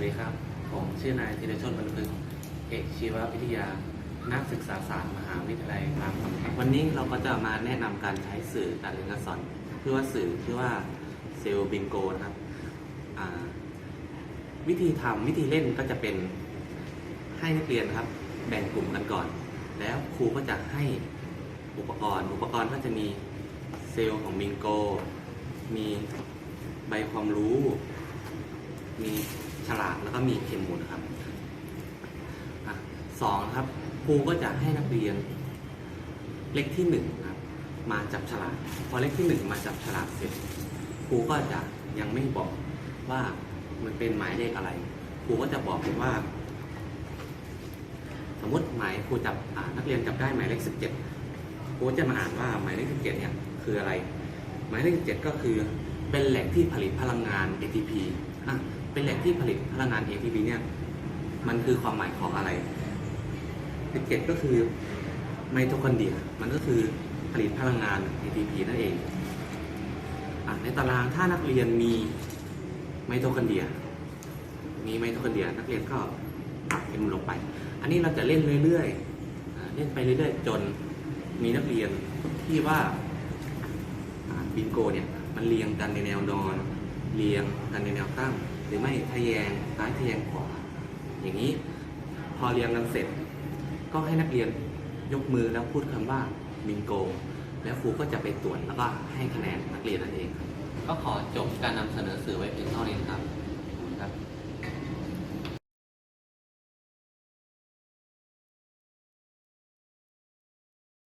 วัสดีครับ ผมชื่อนายธีรชนบรรพึกเอกชีววิทยา นักศึกษาศาสตร์มหาวิทยาลัยรามคำแหงวันนี้เราก็จะมาแนะนำการใช้สื่อการเรียนการสอนเพื่อว่าสื่อชื่อว่าเซลบิงโกนะครับ วิธีทำวิธีเล่นก็จะเป็นให้นักเรียนครับ แบ่งกลุ่มกันก่อน แล้วครูก็จะให้อุปกรณ์ อุปกรณ์ก็จะมีเซลล์ของบิงโก มีใบความรู้ มี ฉลากแล้วก็มีเข็มหมุนครับอสองครับครูก็จะให้นักเรียนเลขที่หนึ่งครับ มาจับฉลากพอเลขที่หนึ่งมาจับฉลากเสร็จครูก็จะยังไม่บอกว่ามันเป็นหมายเลขอะไรครูก็จะบอกว่า สมมติหมายครูจับนักเรียนจับได้หมายเลขสิบเจ็ดครูจะมาอ่านว่าหมายเลขสิบเจ็ดเนี่ยคืออะไร หมายเลขสิบเจ็ดก็คือเป็นแหล่งที่ผลิตพลังงาน ATP เป็นแหล่งที่ผลิตพลังงาน ATP เนี่ยมันคือความหมายของอะไรสิบเจ็ดก็คือไมโทคอนเดรีย มันก็คือผลิตพลังงาน ATP นั่นเองอในตารางถ้านักเรียนมีไมโทคอนเดรีย มีไมโทคอนเดรีย นักเรียนก็ปักเอ็มลงไป อันนี้เราจะเล่นเรื่อยๆ เล่นไปเรื่อยๆ จนมีนักเรียนที่ว่าอ่าบิงโกเนี่ยมันเรียงกันในแนวนอน เรียงกันในแนวตั้ง หรือไม่ทะแยงซ้ายทะแยงขวาอย่างนี้พอเรียงกันเสร็จ ก็ให้นักเรียนยกมือแล้วพูดคำว่ามิงโก แล้วครูก็จะไปตรวจแล้วก็ให้คะแนนนักเรียนนั่นเอง ก็ขอจบการนำเสนอสื่อไว้เพียงเท่านี้ครับ